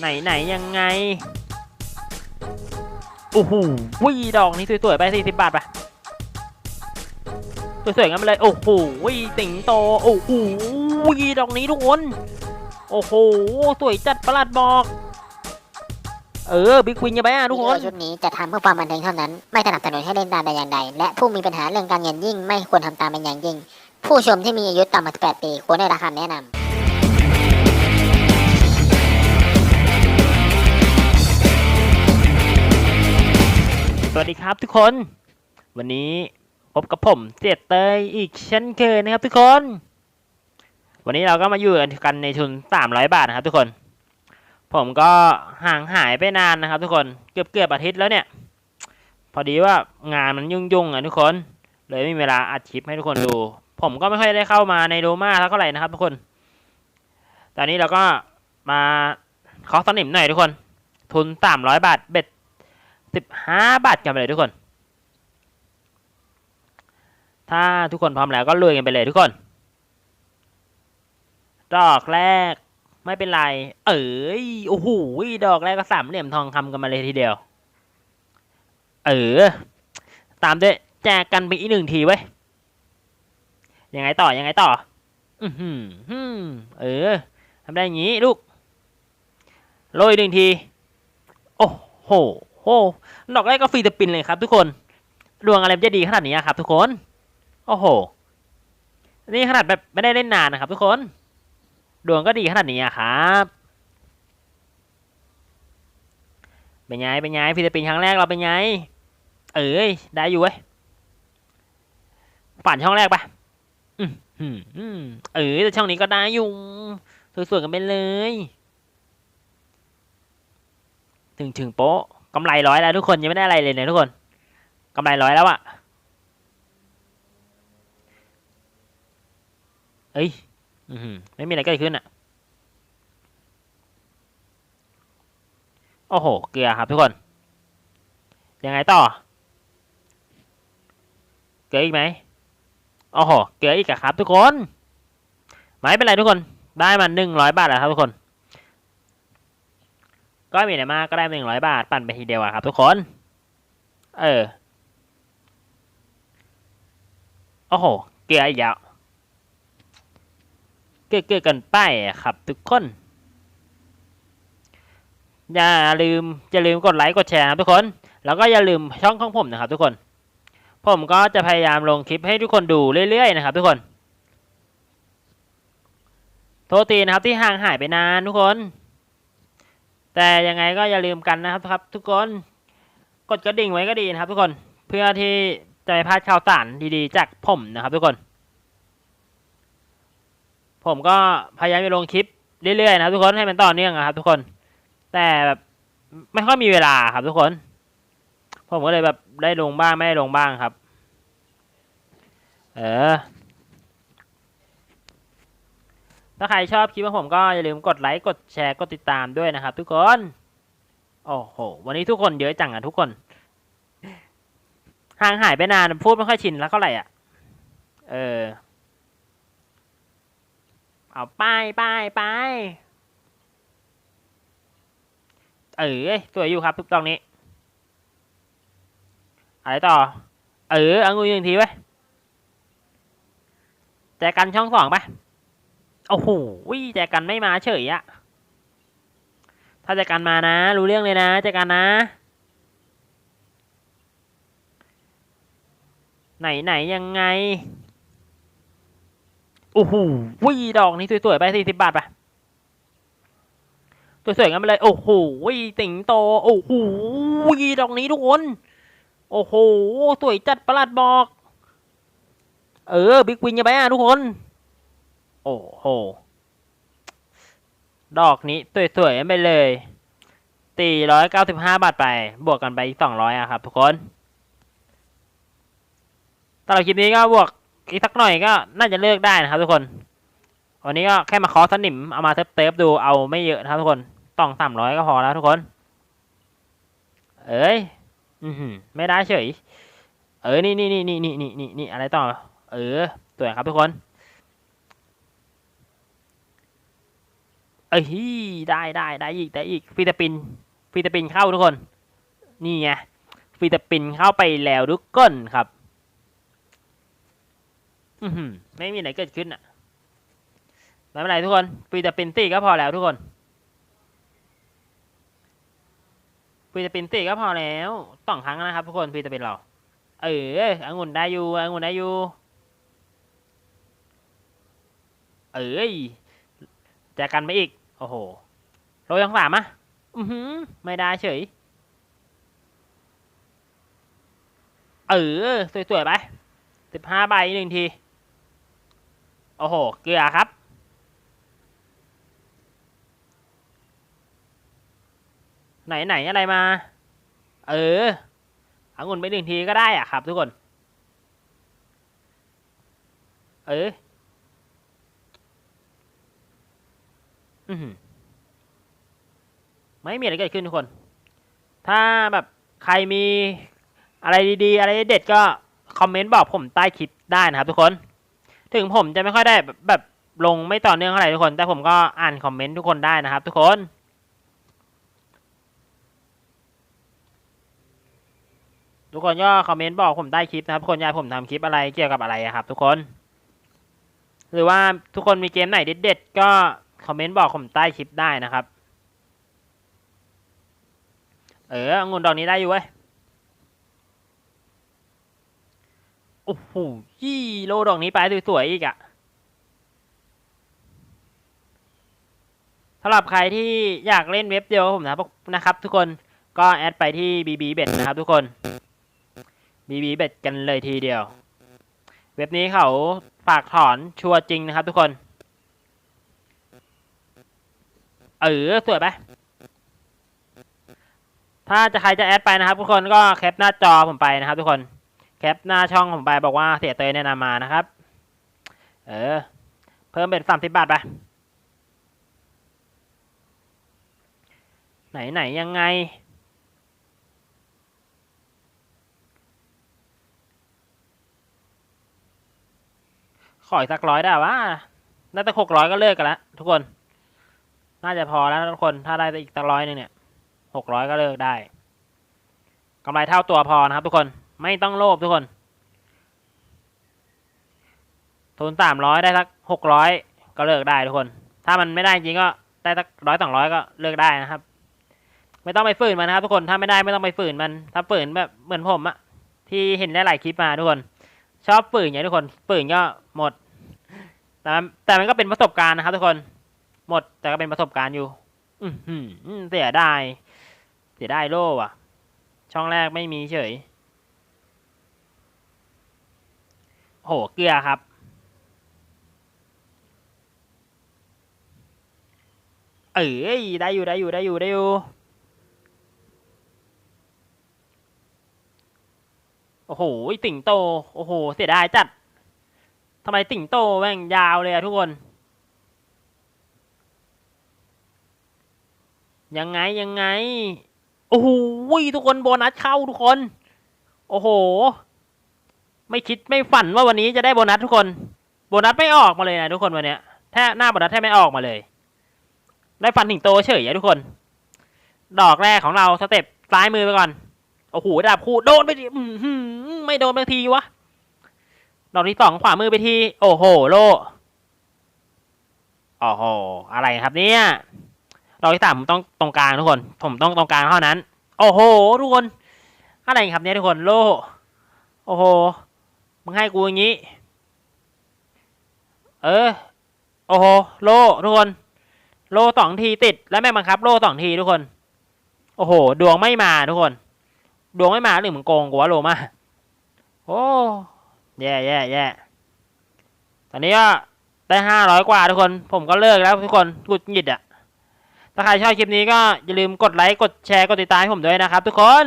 ไหนไหนยังไงโอ้โหวิดอกนี้สวยๆไปสี่สิบบาทไปสวยๆงั้นไปเลยโอ้โหวิสิงโตโอ้โหวิดอกนี้ทุกคนโอ้โหสวยจัดประหลัดบอกเออบิ๊กวินยังไงอะทุกคนชุดนี้จะทำเพื่อความบันเทิงเท่านั้น ไม่สนับสนุนให้เล่นตามแต่อย่างใด และผู้มีปัญหาเรื่องการเงินยิ่ง ไม่ควรทำตามเป็นอย่างยิ่ง ผู้ชมที่มีอายุต่ำกว่า18ปีควรได้รับคำแนะนำ สวัสดีครับทุกคน วันนี้พบกับผมเจ็ดเตยอีกเช่นเคยนะครับทุกคน วันนี้เราก็มาอยู่กันในทุนสามร้อยบาทนะครับทุกคน ผมก็ห่างหายไปนานนะครับ ทุกคนเกือบเกือบอาทิตย์แล้วเนี่ย พอดีว่างานมันยุ่งๆอะทุกคน เลยไม่มีเวลาอัดคลิปให้ทุกคนดู ผมก็ไม่ค่อยได้เข้ามาในโดมาเท่าไหร่นะครับทุกคน ตอนนี้เราก็มาเคาะสนิมหน่อยทุกคน ทุนสามร้อยบาทเบ็ด สิบห้าบาทกันไปเลยทุกคน ถ้าทุกคนพร้อมแล้วก็ลุยกันไปเลยทุกคน ดอกแรกไม่เป็นไร เอ้ยโอ้โหดอกแรกก็สามเหลี่ยมทองคำกันมาเลยทีเดียว เออ ตามด้วยแจกกันไปอีกหนึ่งทีเว้ยังไงต่อ ยังไงต่อ อือหือหืมเออทำได้อย่างนี้ลูก โรยหนึ่งที โอ้โห โอ้ดอกแรกก็ฟรีสปินเลยครับทุกคนดวงอะไรจะดีขนาดนี้ครับทุกคน โอ้โห นี่ขนาดแบบไม่ได้เล่นนานนะครับ ทุกคน ดวงก็ดีขนาดนี้ครับเป็นไงเป็นไงฟรีสปินครั้งแรกเราเป็นไง เอ้ยได้อยู่เว้ยฝันช่องแรกปะอืมอืมอืมเออแต่ช่องนี้ก็ได้อยู่สวยๆกันไปเลย ถึงถึงโป๊ะ กำไรร้อยแล้วทุกคนยังไม่ได้อะไรเลยเนี่ยทุกคนกำไรร้อยแล้วอะเอ้ยไม่มีอะไรเกิดขึ้นอะโอ้โห เกลือครับทุกคน ยังไงต่อ เกลืออีกไหมโอ้โห เกลืออีกครับทุกคน ไม่เป็นไรทุกคน ได้มาหนึ่งร้อยบาทแล้วครับทุกคน ก็ไมมีอะไรมากก็ได้หนึ่งร้อยบาท ปั่นไปทีเดียวอะครับ ทุกคน เออ โอ้โห เกลืออีกแล้วเกลือเกลือกันไปครับ ทุกคน อย่าลืมอย่าลืมกดไลค์กดแชร์ครับทุกคน แล้วก็อย่าลืมช่องของผมนะครับ ทุกคน ผมก็จะพยายามลงคลิปให้ทุกคนดูเรื่อยๆนะครับ ทุกคน โทษทีนะครับที่ห่างหายไปนานทุกคน แต่ยังไงก็อย่าลืมกันนะครับครับ ทุกคนกดกระดิ่งไว้ก็ดีนะครับ ทุกคนเพื่อที่จะไม่พลาดข่าวสารดีๆ จากผมนะครับ ทุกคน ผมก็พยายามจะลงคลิปเรื่อยๆนะครับทุกคนให้มันต่อเนื่องนะครับ ทุกคน แต่แบบไม่ค่อยมีเวลาครับ ทุกคน ผมก็เลยแบบได้ลงบ้างไม่ได้ลงบ้างครับ เออ ถ้าใครชอบคลิปของผมก็อย่าลืมกดไลค์ กดแชร์ กดติดตามด้วยนะครับ ทุกคน โอ้โห วันนี้ทุกคนเยอะจังอะทุกคน ห่างหายไปนานพูดไม่ค่อยชินแล้วเท่าไหร่อะ เออ เอาไปไปไปเออสวยอยู่ครับทุกตรงนี้ อะไรต่อ เออเอางูหนึ่งทีไว้ยแจกันช่องสองปะ โอ้โหแจกันไม่มาเฉยอะถ้าแจกันมานะ รู้เรื่องเลยนะแจกันนะ ไหนไหนยังไงโอ้โหวิดอกนี้สวยๆไปสี่สิบบาทปะสวยๆงั้นไปเลย โอ้โหติงโต โอ้โหดอกนี้ทุกคน โอ้โห สวยจัดประหลัดบอก เออ บิ๊กวินยังไงอะทุกคน โอ้โห ดอกนี้สวยๆไปเลยตีร้อยเก้าสิบห้าบาทไป บวกกันไปอีกสองร้อยอะครับ ทุกคนตลอดคลิปนี้ก็บวกอีกสักหน่อยก็น่าจะเลิกได้นะครับ ทุกคน วันนี้ก็แค่มาคอสนิมเอามาเทปๆดูเอาไม่เยอะนะครับทุกคนต้องสามร้อยก็พอแล้วทุกคน เอ้ย อือหือไม่ได้เฉย เออ นี่นี่นี่นี่นี่นี่นี่อะไรต่อ เออ สวยครับทุกคน เอ้ยได้ได้ได้อีกได้อีกฟิลิปปินฟิลิปปินเข้าทุกคน นี่ไงฟิลิปปินเข้าไปแล้วทุกคนครับ อือหือไม่มีอะไรเกิดขึ้นอะไม่เป็นไรทุกคนฟิลิปปินส์ตีก็พอแล้วทุกคนฟิลิปปินส์ตีก็พอแล้วสองครั้งนะครับ ทุกคนฟิลิปปินเรา เออองุ่นได้อยู่องุ่นได้อยู่เอ้ยจกกันไปอีก โอ้โหโรยยังสามอะอือหือ ไม่ได้เฉย เออ สวยๆไปสิบห้าใบหนึ่งที โอ้โห เกลือครับ ไหนไหนอะไรมา เออเอางุ่นไปหนึ่งทีก็ได้อะครับทุกคน เออ อือหือไม่มีอะไรเกิดขึ้นทุกคน ถ้าแบบใครมีอะไรดีๆ อะไรเด็ดก็คอมเมนต์บอกผมใต้คลิปได้นะครับทุกคน ถึงผมจะไม่ค่อยได้แบบแบบลงไม่ต่อเนื่องเท่าไหร่ทุกคน แต่ผมก็อ่านคอมเมนต์ทุกคนได้นะครับ ทุกคนทุกคนก็คอมเมนต์บอกผมใต้คลิปนะครับทุกคนอยากผมทำคลิปอะไรเกี่ยวกับอะไระครับ ทุกคน หรือว่าทุกคนมีเกมไหนเด็ดๆก็ คอมเมนต์บอกผมใต้คลิปได้นะครับ เออองุ่นดอกนี้ได้อยู่เว้ย โอ้โหยี่โลดอกนี้ไปสวยๆอีกอะสำหรับใครที่อยากเล่นเว็บเดียวผมนะครับนะครับ ทุกคนก็แอดไปที่ BB Bet นะครับทุกคน BB Bet กันเลยทีเดียว เว็บนี้เขาฝากถอนชัวร์จริงนะครับทุกคน เออสวยไปถ้าจะใครจะแอดไปนะครับ ทุกคนก็แคปหน้าจอผมไปนะครับ ทุกคนแคปหน้าช่องผมไปบอกว่าเสียเตยแนะนำมานะครับ เออ เพิ่มเป็นสามสิบบาทไปไหนไหนยังไง ขออีกสักร้อยได้วะน่าจะหกร้อยก็เลิกกันล้วทุกคน น่าจะพอแล้วทุกคนถ้าได้อีกสักร้อยหนึงเนี่ยหกร้อยก็เลิกได้กำไรเท่าตัวพอนะครับ ทุกคนไม่ต้องโลภทุกคนทุนสามร้อยได้สักหกร้อยก็เลิกได้ทุกคน ถ้ามันไม่ได้จริงก็ได้สักร้อยสองร้อยก็เลิกได้นะครับ ไม่ต้องไปฝืนมันนะครับ ทุกคนถ้าไม่ได้ไม่ต้องไปฝืนมัน ถ้าฝืนแบบเหมือนผมอะที่เห็นหลายๆคลิปมาทุกคน ชอบฝืนอย่างทุกคนฝืนก็หมดแต่แต่มันก็เป็นประสบการณ์นะครับ ทุกคน หมดแต่ก็เป็นประสบการณ์อยู่ อือหือเสียดายเสียดายโล่ว่ะช่องแรกไม่มีเฉย โหเกลือครับ เอ้ยได้อยู่ได้อยู่ได้อยู่ได้อยู่โอ้โหติ่งโต โอ้โห เสียดายจัด ทำไมติ่งโตแม่งยาวเลยอะทุกคน ยังไงยังไง โอ้โหทุกคนโบนัสเข้าทุกคน โอ้โห ไม่คิดไม่ฝันว่าวันนี้จะได้โบนัสทุกคน โบนัสไม่ออกมาเลยนะทุกคนวันเนี้ยแท้หน้าโบนัสแทบไม่ออกมาเลย ได้ฟันถึงโตเฉยอะทุกคน ดอกแรกของเราสเต็ปซ้ายมือไปก่อน โอ้โหดาบคู่โดนไปดิอื้อหือไม่โดนบางทีวะ ดอกที่สองขวามือไปที โอ้โห โลโอ้โห อะไรครับเนี่ย ดอกที่สามผมต้องตรงกลางทุกคน ผมต้องตรงกลางเท่านั้น โอ้โห ทุกคน อะไรครับเนี่ยทุกคนโล โอ้โห มึงให้กูอย่างนี้ เออ โอ้โห โลทุกคน โลสองทีติด แล้วแม่บังคับ โลสองทีทุกคน โอ้โห ดวงไม่มาทุกคน ดวงไม่มาหรือมึงโกงกูวะโลมา โอ้ แย่แย่แย่ตอนนี้ก็ได้ห้าร้อยกว่าทุกคน ผมก็เลิกแล้วทุกคนหงุดหงิดอะ ถ้าใครชอบคลิปนี้ก็อย่าลืมกดไลค์ กดแชร์ กดติดตามให้ผมด้วยนะครับทุกคน